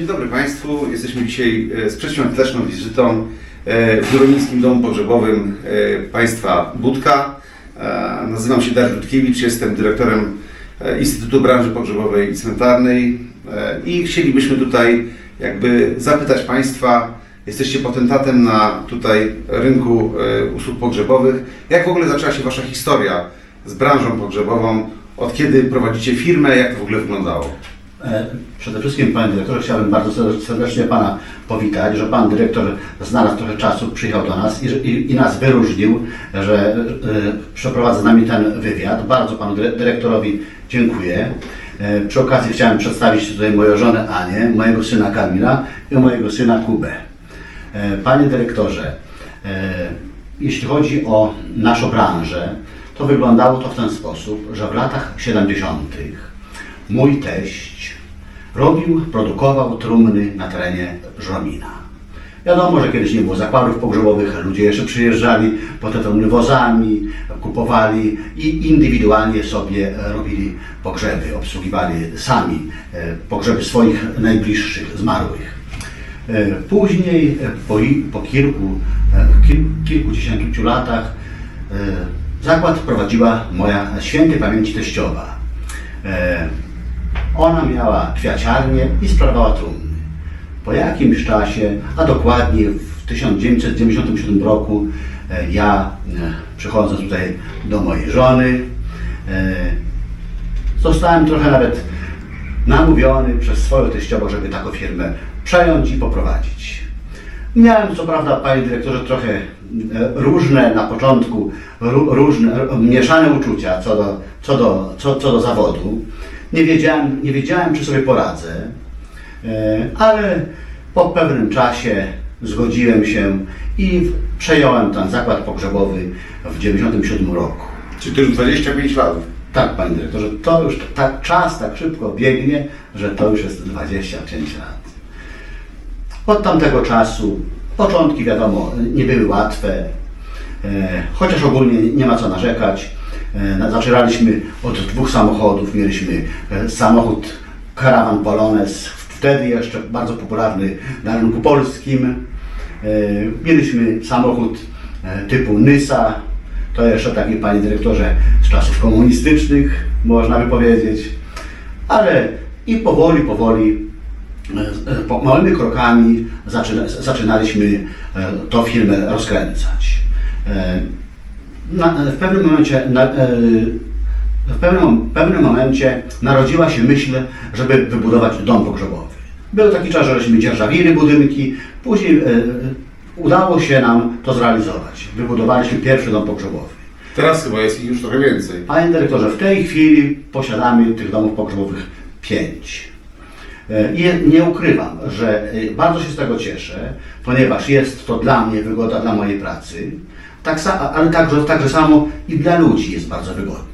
Dzień dobry Państwu. Jesteśmy dzisiaj e, z przedświąteczną wizytą e, w Góronińskim Domu Pogrzebowym e, Państwa Budka. Nazywam się Dariusz Dudkiewicz, jestem dyrektorem Instytutu Branży Pogrzebowej i Cmentarnej i chcielibyśmy tutaj jakby zapytać Państwa, jesteście potentatem na tutaj rynku usług pogrzebowych. Jak w ogóle zaczęła się Wasza historia z branżą pogrzebową? Od kiedy prowadzicie firmę? Jak to w ogóle wyglądało? E, Przede wszystkim, panie dyrektorze, chciałbym bardzo ser- serdecznie pana powitać, że pan dyrektor znalazł trochę czasu, przyjechał do nas i, i, i nas wyróżnił, że e, przeprowadza z nami ten wywiad. Bardzo panu dyre- dyrektorowi dziękuję. E, Przy okazji chciałem przedstawić tutaj moją żonę Anię, mojego syna Kamila i mojego syna Kubę. E, Panie dyrektorze, e, jeśli chodzi o naszą branżę, to wyglądało to w ten sposób, że w latach 70. mój teść robił, produkował trumny na terenie Żromina. Wiadomo, że kiedyś nie było zakładów pogrzebowych, ludzie jeszcze przyjeżdżali po te trumny wozami, kupowali i indywidualnie sobie robili pogrzeby, obsługiwali sami e, pogrzeby swoich najbliższych zmarłych. E, Później, e, po, po kilku, kil, kilkudziesięciu latach, zakład prowadziła moja świętej pamięci teściowa. Ona miała kwiaciarnię i sprzedawała trumny. Po jakimś czasie, a dokładnie w 1997 roku, e, ja e, przychodzę tutaj do mojej żony, e, zostałem trochę nawet namówiony przez swoją teściową, żeby taką firmę przejąć i poprowadzić. Miałem co prawda, panie dyrektorze, trochę różne na początku, ró- różne, mieszane uczucia co do, co do, co, co do zawodu. Nie wiedziałem, nie wiedziałem, czy sobie poradzę, e, ale po pewnym czasie zgodziłem się i przejąłem ten zakład pogrzebowy w 1997 roku. Czy to już 25 lat? Tak, panie dyrektorze, to już tak czas tak szybko biegnie, że to już jest 25 lat. Od tamtego czasu początki, wiadomo, nie były łatwe, e, chociaż ogólnie nie ma co narzekać. E, na- zaczynaliśmy od dwóch samochodów. Mieliśmy e, samochód Caravan Polones, wtedy jeszcze bardzo popularny na rynku polskim. E, mieliśmy samochód typu Nysa, to jeszcze taki, panie dyrektorze, z czasów komunistycznych, można by powiedzieć. Ale i powoli, powoli, po małymi krokami zaczyna, zaczynaliśmy tą firmę rozkręcać. E, Na, w pewnym momencie, na, e, w pewnym, pewnym momencie narodziła się myśl, żeby wybudować dom pogrzebowy. Był taki czas, żeśmy dzierżawili budynki, później e, udało się nam to zrealizować. Wybudowaliśmy pierwszy dom pogrzebowy. Teraz chyba jest ich już trochę więcej. Panie dyrektorze, w tej chwili posiadamy tych domów pogrzebowych pięć. E, I nie ukrywam, że e, bardzo się z tego cieszę, ponieważ jest to dla mnie wygoda dla mojej pracy, tak, ale także, także samo i dla ludzi jest bardzo wygodnie.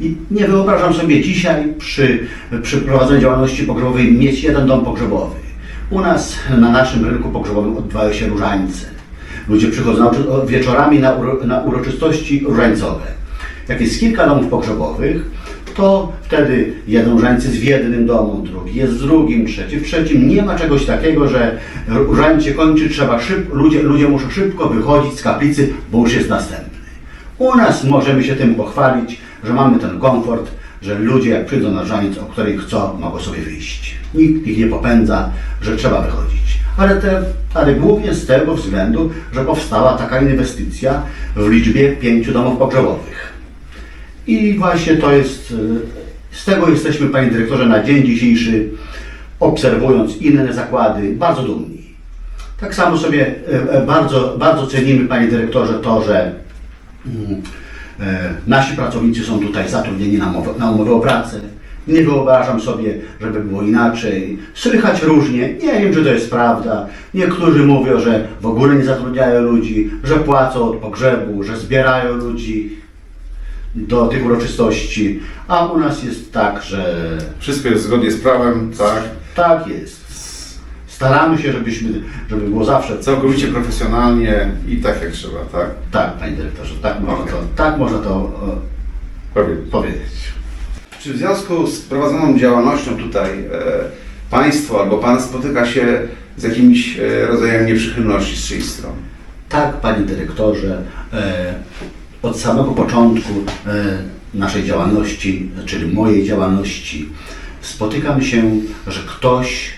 I nie wyobrażam sobie dzisiaj przy, przy prowadzeniu działalności pogrzebowej mieć jeden dom pogrzebowy. U nas na naszym rynku pogrzebowym odbywają się różańce. Ludzie przychodzą wieczorami na, uro, na uroczystości różańcowe. Jak jest kilka domów pogrzebowych, to wtedy jeden jest w jednym domu, drugi jest w drugim, trzeci w trzecim. Nie ma czegoś takiego, że różańcie kończy, trzeba szyb, ludzie, ludzie muszą szybko wychodzić z kaplicy, bo już jest następny. U nas możemy się tym pochwalić, że mamy ten komfort, że ludzie jak przyjdą na różaniec, o której chcą, mogą sobie wyjść. Nikt ich nie popędza, że trzeba wychodzić. Ale, te, ale głównie z tego względu, że powstała taka inwestycja w liczbie pięciu domów pogrzebowych. I właśnie to jest, e, z tego jesteśmy, panie dyrektorze, na dzień dzisiejszy, obserwując inne zakłady, bardzo dumni. Tak samo sobie e, e, bardzo, bardzo cenimy, panie dyrektorze, to, że mm, e, nasi pracownicy są tutaj zatrudnieni na, umowę- na umowę o pracę. Nie wyobrażam sobie, żeby było inaczej. Słychać różnie, nie wiem, czy to jest prawda. Niektórzy mówią, że w ogóle nie zatrudniają ludzi, że płacą od pogrzebu, że zbierają ludzi do tych uroczystości, a u nas jest tak, że Wszystko jest zgodnie z prawem, tak? tak jest. Staramy się, żebyśmy, żeby było zawsze Całkowicie profesjonalnie i tak jak trzeba, tak? tak, panie dyrektorze, tak można to, tak można to e, powiedzieć. Czy w związku z prowadzoną działalnością tutaj e, państwo albo pan spotyka się z jakimiś e, rodzajami nieprzychylności z czyjś strony? Tak, panie dyrektorze, e, od samego początku e, naszej działalności, czyli mojej działalności, spotykam się, że ktoś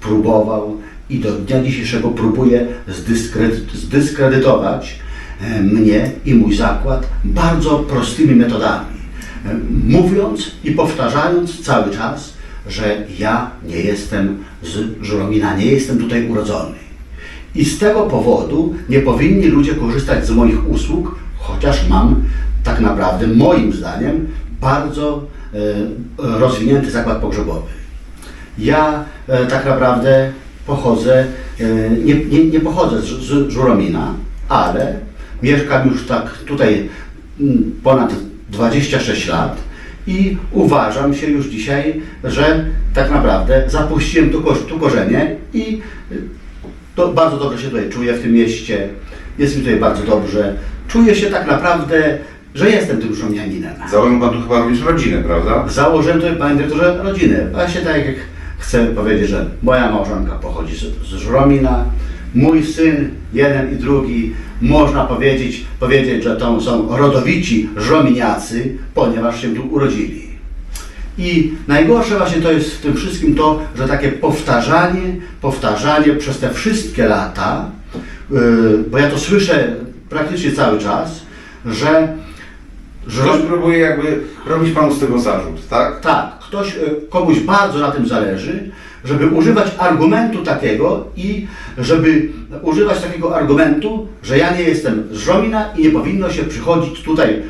próbował i do dnia dzisiejszego próbuje zdyskredyt, zdyskredytować e, mnie i mój zakład bardzo prostymi metodami. E, Mówiąc i powtarzając cały czas, że ja nie jestem z Żuromina, nie jestem tutaj urodzony. I z tego powodu nie powinni ludzie korzystać z moich usług, chociaż mam tak naprawdę, moim zdaniem, bardzo e, rozwinięty zakład pogrzebowy. Ja e, tak naprawdę pochodzę, e, nie, nie, nie pochodzę z, Żuromina, ale mieszkam już tak tutaj mm, ponad 26 lat i uważam się już dzisiaj, że tak naprawdę zapuściłem tu, tu korzenie i to bardzo dobrze się tutaj czuję w tym mieście. Jest mi tutaj bardzo dobrze. Czuję się tak naprawdę, że jestem tym żołnierinem. Założył pan tu chyba również rodzinę, prawda? Założyłem tutaj, panie dyrektorze, rodzinę. Właśnie tak jak chcę powiedzieć, że moja małżonka pochodzi z, z Żromina, mój syn, jeden i drugi, można powiedzieć, powiedzieć, że to są rodowici żrominiacy, ponieważ się tu urodzili. I najgorsze właśnie to jest w tym wszystkim to, że takie powtarzanie, powtarzanie przez te wszystkie lata, yy, bo ja to słyszę praktycznie cały czas, że Ktoś próbuje jakby robić panu z tego zarzut, tak? tak, ktoś, e, komuś bardzo na tym zależy, żeby używać argumentu takiego i żeby używać takiego argumentu, że ja nie jestem z Żomina i nie powinno się przychodzić tutaj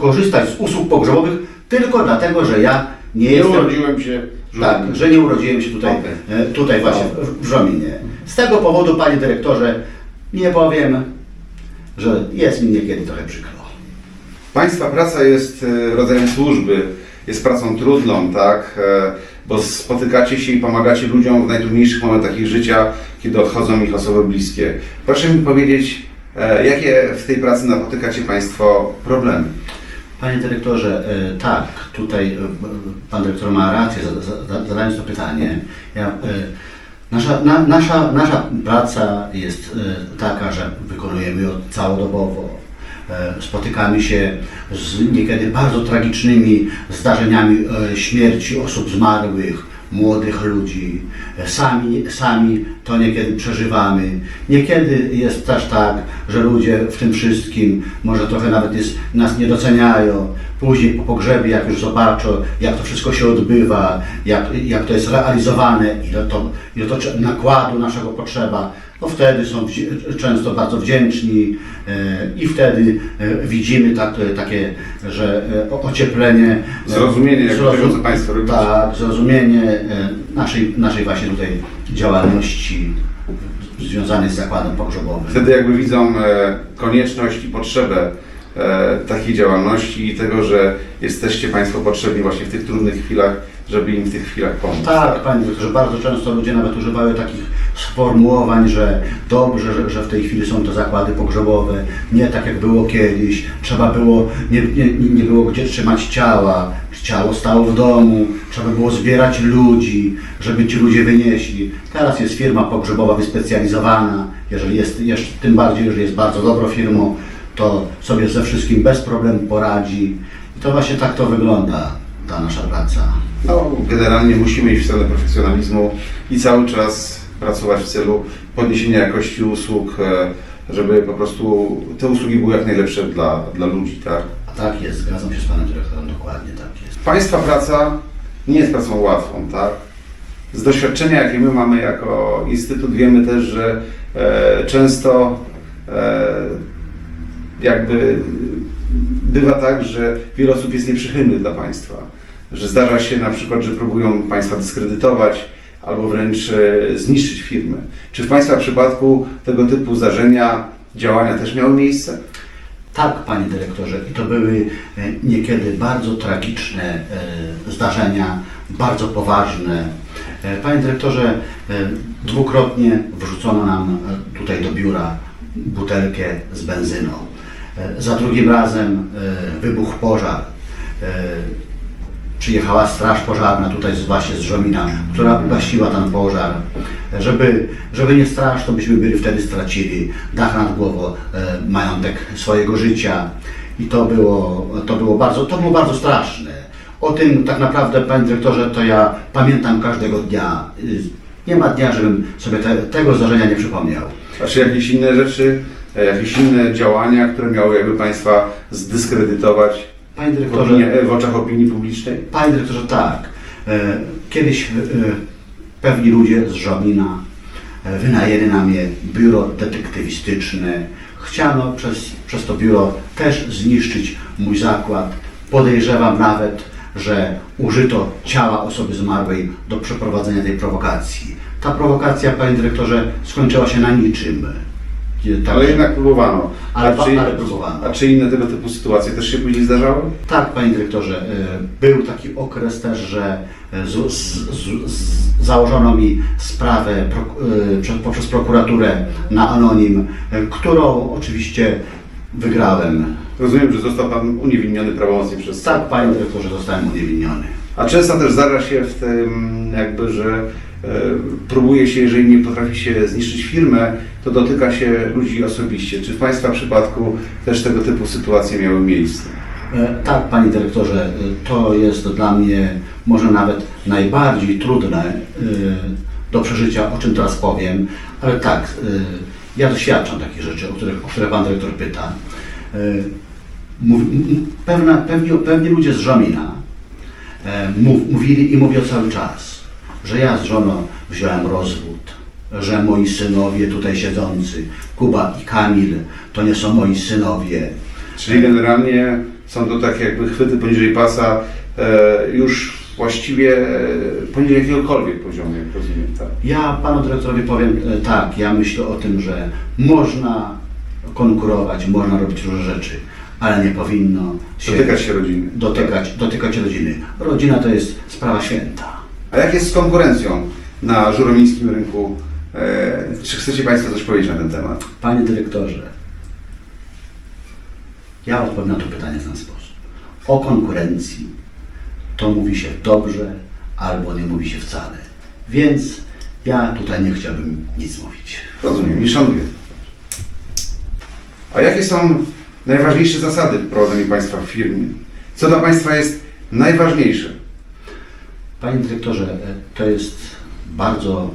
korzystać z usług pogrzebowych tylko dlatego, że ja nie, Nie jestem... urodziłem się w Tak, że nie urodziłem się tutaj, Okej. e, tutaj właśnie w, w Żominie. Z tego powodu, panie dyrektorze, nie powiem, że jest mi niekiedy trochę przykro. Państwa praca jest e, rodzajem służby, jest pracą trudną, tak? E, Bo spotykacie się i pomagacie ludziom w najtrudniejszych momentach ich życia, kiedy odchodzą ich osoby bliskie. Proszę mi powiedzieć, e, jakie w tej pracy napotykacie Państwo problemy? Panie dyrektorze, tak, tutaj pan dyrektor ma rację, za- za- zadając to pytanie. Ja, nasza, na, nasza, nasza praca jest e, taka, że wykonujemy ją całodobowo. E, Spotykamy się z niekiedy bardzo tragicznymi zdarzeniami e, śmierci osób zmarłych, młodych ludzi. Sami, sami to niekiedy przeżywamy. Niekiedy jest też tak, że ludzie w tym wszystkim może trochę nawet jest, nas nie doceniają. Później po pogrzebie, jak już zobaczą, jak to wszystko się odbywa, jak, jak to jest realizowane, ile to, ile to nakładu naszego potrzeba, no wtedy są często bardzo wdzięczni e, i wtedy e, widzimy tak, takie, że ocieplenie. Zrozumienie zrozum- tego, co Państwo robicie. Tak, zrozumienie naszej, naszej właśnie tutaj działalności związanej z zakładem pogrzebowym. Wtedy jakby widzą konieczność i potrzebę takiej działalności i tego, że jesteście Państwo potrzebni właśnie w tych trudnych chwilach, żeby im w tych chwilach pomóc. Tak, panie doktorze, bardzo często ludzie nawet używają takich sformułowań, że dobrze, że, że w tej chwili są te zakłady pogrzebowe, nie tak jak było kiedyś, trzeba było, nie, nie, nie było gdzie trzymać ciała, ciało stało w domu, trzeba było zbierać ludzi, żeby ci ludzie wynieśli. Teraz jest firma pogrzebowa wyspecjalizowana, jeżeli jest, jeszcze, tym bardziej, że jest bardzo dobrą firmą, to sobie ze wszystkim bez problemu poradzi. I to właśnie tak to wygląda, ta nasza praca. No, generalnie musimy iść w stronę profesjonalizmu i cały czas pracować w celu podniesienia jakości usług, e, żeby po prostu te usługi były jak najlepsze dla, dla ludzi, tak? Tak jest, zgadzam się z panem dyrektorem, dokładnie tak jest. Państwa praca nie jest pracą łatwą, tak? Z doświadczenia, jakie my mamy jako Instytut, wiemy też, że e, często e, jakby bywa tak, że wiele osób jest nieprzychylnych dla Państwa. Że zdarza się na przykład, że próbują Państwa dyskredytować albo wręcz e, zniszczyć firmę. Czy w Państwa przypadku tego typu zdarzenia, działania też miały miejsce? Tak, panie dyrektorze, i to były e, niekiedy bardzo tragiczne e, zdarzenia, bardzo poważne. Panie dyrektorze, dwukrotnie wrzucono nam tutaj do biura butelkę z benzyną. Za drugim razem wybuchł pożar. E, przyjechała straż pożarna tutaj właśnie z Żomina, która gasiła ten pożar. Żeby, żeby nie straż, to byśmy byli wtedy stracili dach nad głową, e, majątek swojego życia. I to było, to było bardzo, to było bardzo straszne. O tym tak naprawdę, panie dyrektorze, to ja pamiętam każdego dnia. Y, Nie ma dnia, żebym sobie te, tego zdarzenia nie przypomniał. A czy jakieś inne rzeczy, e, jakieś inne działania, które miały jakby Państwa zdyskredytować Panie w, dyrektorze, opinie, w oczach opinii publicznej? Panie dyrektorze, tak. E, Kiedyś e, pewni ludzie z Żomina e, wynajęli na mnie biuro detektywistyczne. Chciano przez, przez to biuro też zniszczyć mój zakład. Podejrzewam nawet, że użyto ciała osoby zmarłej do przeprowadzenia tej prowokacji. Ta prowokacja, panie dyrektorze, skończyła się na niczym. Tak, Ale jednak próbowano. Ale a, czy, ale próbowano. a czy inne tego typu sytuacje też się później zdarzały? Tak, panie dyrektorze, e, był taki okres też, że e, z, z, z, założono mi sprawę prok, e, prze- poprzez prokuraturę na anonim, którą oczywiście wygrałem. Rozumiem, że został Pan uniewinniony prawomocnie przez Tak, panie dyrektorze, zostałem uniewinniony. A często też zdarza się w tym jakby, że próbuje się, jeżeli nie potrafi się zniszczyć firmę, to dotyka się ludzi osobiście. Czy w Państwa przypadku też tego typu sytuacje miały miejsce? E, Tak, panie dyrektorze, e, to jest dla mnie może nawet najbardziej trudne e, do przeżycia, o czym teraz powiem, ale tak, e, ja doświadczam takich rzeczy, o, których, o które pan dyrektor pyta. E, Pewna, pewni, pewni ludzie z Żomina e, mów, mówili i mówią cały czas, że ja z żoną wziąłem rozwód, że moi synowie tutaj siedzący, Kuba i Kamil, to nie są moi synowie, Czyli generalnie są to tak jakby chwyty poniżej pasa e, już właściwie e, poniżej jakiegokolwiek poziomu, jak rozumiem, tak? Ja panu dyrektorowi powiem e, tak, ja myślę o tym, że można konkurować, można robić różne rzeczy, ale nie powinno się Dotykać się rodziny. dotykać, dotykać rodziny. Rodzina to jest sprawa święta. A jak jest z konkurencją na żuromińskim rynku? E, czy chcecie Państwo coś powiedzieć na ten temat? Panie dyrektorze, ja odpowiem na to pytanie w ten sposób. O konkurencji to mówi się dobrze albo nie mówi się wcale. Więc ja tutaj nie chciałbym nic mówić. Rozumiem i szanuję. A jakie są najważniejsze zasady w prowadzeniu Państwa w firmie? Co dla Państwa jest najważniejsze? Panie dyrektorze, e, to jest bardzo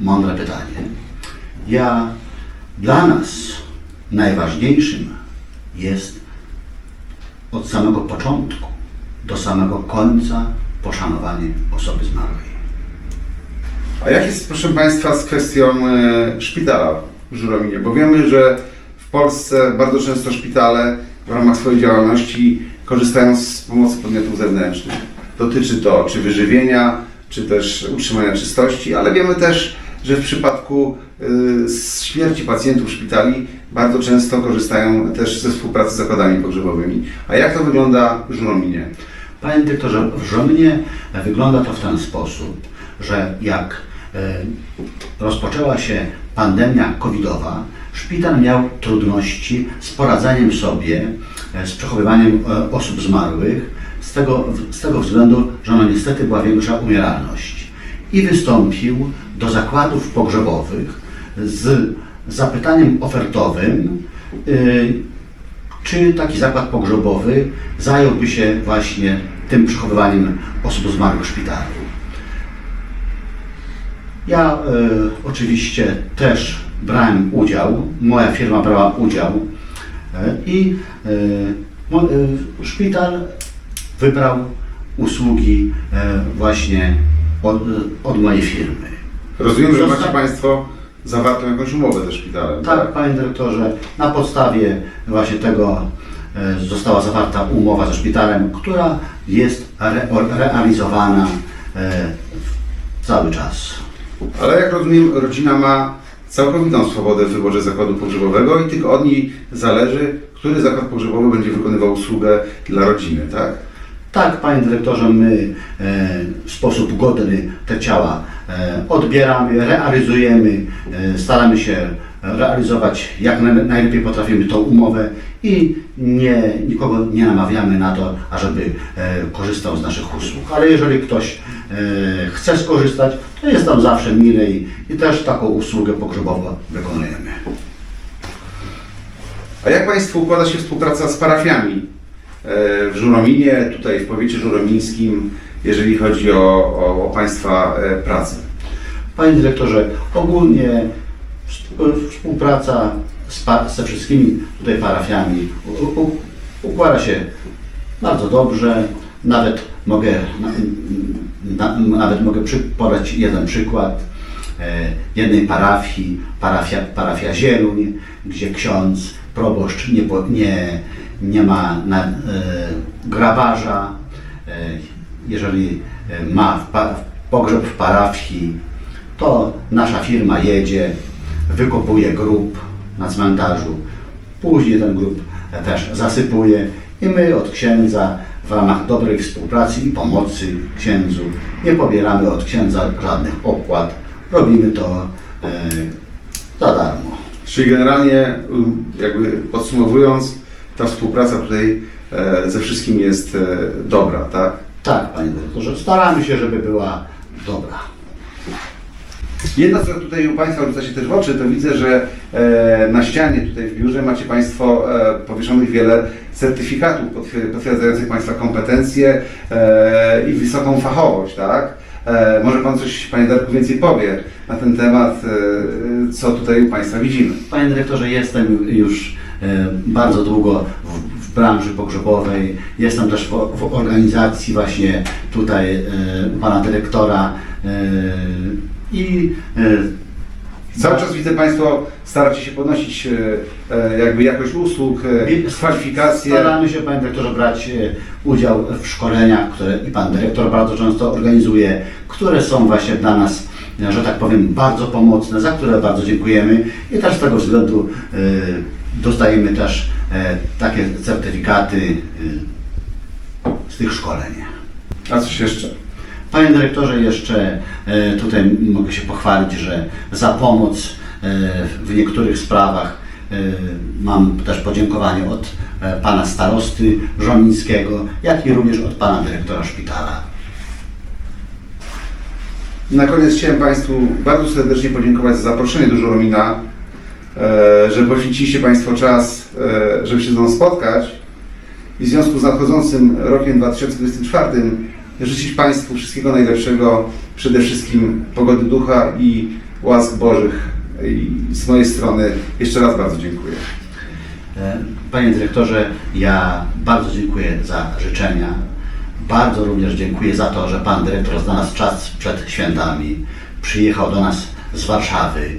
mądre pytanie. Ja, dla nas najważniejszym jest od samego początku do samego końca poszanowanie osoby zmarłej. A jak jest, proszę Państwa, z kwestią e, szpitala w Żurominie? Bo wiemy, że w Polsce bardzo często szpitale w ramach swojej działalności korzystają z pomocy podmiotów zewnętrznych. Dotyczy to czy wyżywienia, czy też utrzymania czystości, ale wiemy też, że w przypadku y, z śmierci pacjentów szpitali bardzo często korzystają też ze współpracy z zakładami pogrzebowymi. A jak to wygląda w Żurominie? Panie dyrektorze, w Żominie wygląda to w ten sposób, że jak e, rozpoczęła się pandemia covidowa, szpital miał trudności z poradzeniem sobie e, z przechowywaniem osób zmarłych z tego, z tego względu, że no niestety była większa umieralność. I wystąpił do zakładów pogrzebowych z zapytaniem ofertowym, y, czy taki zakład pogrzebowy zająłby się właśnie tym przechowywaniem osób zmarłych w szpitalu. Ja e, oczywiście też brałem udział, moja firma brała udział e, i mo, e, szpital wybrał usługi e, właśnie od, od mojej firmy. Rozumiem, że macie Państwo zawartą jakąś umowę ze szpitalem. Tak, panie dyrektorze, na podstawie właśnie tego e, została zawarta umowa ze szpitalem, która jest re, realizowana e, cały czas. Ale jak rozumiem, rodzina ma całkowitą swobodę w wyborze zakładu pogrzebowego i tylko od niej zależy, który zakład pogrzebowy będzie wykonywał usługę dla rodziny, tak? Tak, panie dyrektorze, my e, w sposób godny te ciała e, odbieramy, realizujemy, e, staramy się realizować jak naj- najlepiej potrafimy tą umowę i nie, nikogo nie namawiamy na to, ażeby korzystał z naszych usług. Ale jeżeli ktoś chce skorzystać, to jest tam zawsze mile i, i też taką usługę pogrzebową wykonujemy. A jak Państwu układa się współpraca z parafiami w Żurominie, tutaj w powiecie żuromińskim, jeżeli chodzi o, o, o Państwa e, pracę? Panie dyrektorze, ogólnie wsp- współpraca ze wszystkimi tutaj parafiami układa się bardzo dobrze. Nawet mogę, na, na, nawet mogę przy, podać jeden przykład e, jednej parafii, parafia, parafia Zieluń, gdzie ksiądz, proboszcz nie, nie, nie ma na, e, grabarza. E, jeżeli e, ma w pa, pogrzeb w parafii, to nasza firma jedzie, wykopuje grób na cmentarzu, później ten grób też zasypuje i my od księdza w ramach dobrej współpracy i pomocy księdzu nie pobieramy od księdza żadnych opłat, robimy to e, za darmo. Czyli generalnie, jakby podsumowując, ta współpraca tutaj e, ze wszystkim jest e, dobra, tak? Tak, panie dyrektorze, staramy się, żeby była dobra. Jedno, co tutaj u Państwa rzuca się też w oczy, to widzę, że e, na ścianie tutaj w biurze macie Państwo powieszonych wiele certyfikatów potwier- potwierdzających Państwa kompetencje i wysoką fachowość, tak? Może Pan coś, Panie Darku, więcej powie na ten temat, co tutaj u Państwa widzimy. Panie dyrektorze, jestem już bardzo długo w, w branży pogrzebowej. Jestem też w, w organizacji właśnie tutaj e, pana dyrektora e, i Cały czas widzę Państwo staracie się podnosić jakby jakość usług, kwalifikacje. Staramy się, panie dyrektorze, brać udział w szkoleniach, które i pan dyrektor bardzo często organizuje, które są właśnie dla nas, że tak powiem, bardzo pomocne, za które bardzo dziękujemy i też z tego względu dostajemy też e, takie certyfikaty e, z tych szkoleń. A coś jeszcze? Panie dyrektorze, jeszcze e, tutaj mogę się pochwalić, że za pomoc e, w niektórych sprawach e, mam też podziękowanie od e, pana starosty Żomińskiego, jak i również od pana dyrektora szpitala. Na koniec chciałem Państwu bardzo serdecznie podziękować za zaproszenie do Żuromina, e, że poświęciliście Państwo czas, e, żeby się z nami spotkać i w związku z nadchodzącym rokiem 2024 życzyć Państwu wszystkiego najlepszego, przede wszystkim pogody ducha i łask Bożych. I z mojej strony jeszcze raz bardzo dziękuję. E, Panie dyrektorze, ja bardzo dziękuję za życzenia. Bardzo również dziękuję za to, że pan dyrektor znalazł czas przed świętami. Przyjechał do nas z Warszawy.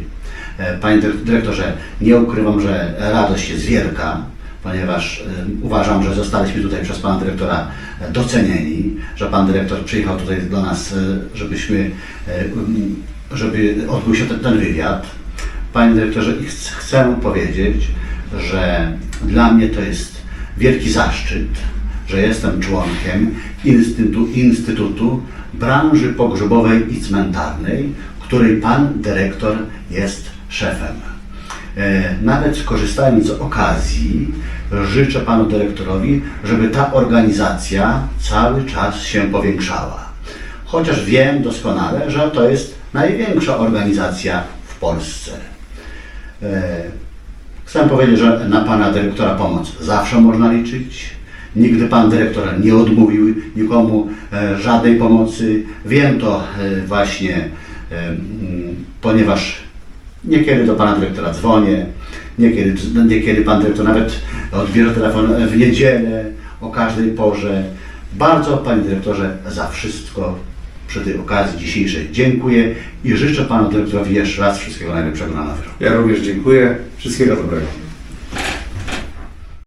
E, Panie dyre- dyrektorze, nie ukrywam, że radość jest wielka, ponieważ e, uważam, że zostaliśmy tutaj przez pana dyrektora e, docenieni, że pan dyrektor przyjechał tutaj do nas, żebyśmy, mm, żeby odbył się ten, wywiad. Panie dyrektorze, chcę powiedzieć, że dla mnie to jest wielki zaszczyt, że jestem członkiem Instytutu, Instytutu Branży Pogrzebowej i Cmentarnej, której pan dyrektor jest szefem. E, Nawet korzystając z okazji, życzę panu dyrektorowi, żeby ta organizacja cały czas się powiększała. Chociaż wiem doskonale, że to jest największa organizacja w Polsce. E, Chcę powiedzieć, że na pana dyrektora pomoc zawsze można liczyć. Nigdy pan dyrektor nie odmówił nikomu e, żadnej pomocy. Wiem to właśnie, ponieważ niekiedy do pana dyrektora dzwonię, niekiedy, niekiedy pan dyrektor nawet odbierze telefon w niedzielę o każdej porze. Bardzo panie dyrektorze za wszystko przy tej okazji dzisiejszej dziękuję i życzę panu dyrektorowi jeszcze raz wszystkiego najlepszego na nowy rok. Ja również dziękuję. Wszystkiego dobrego.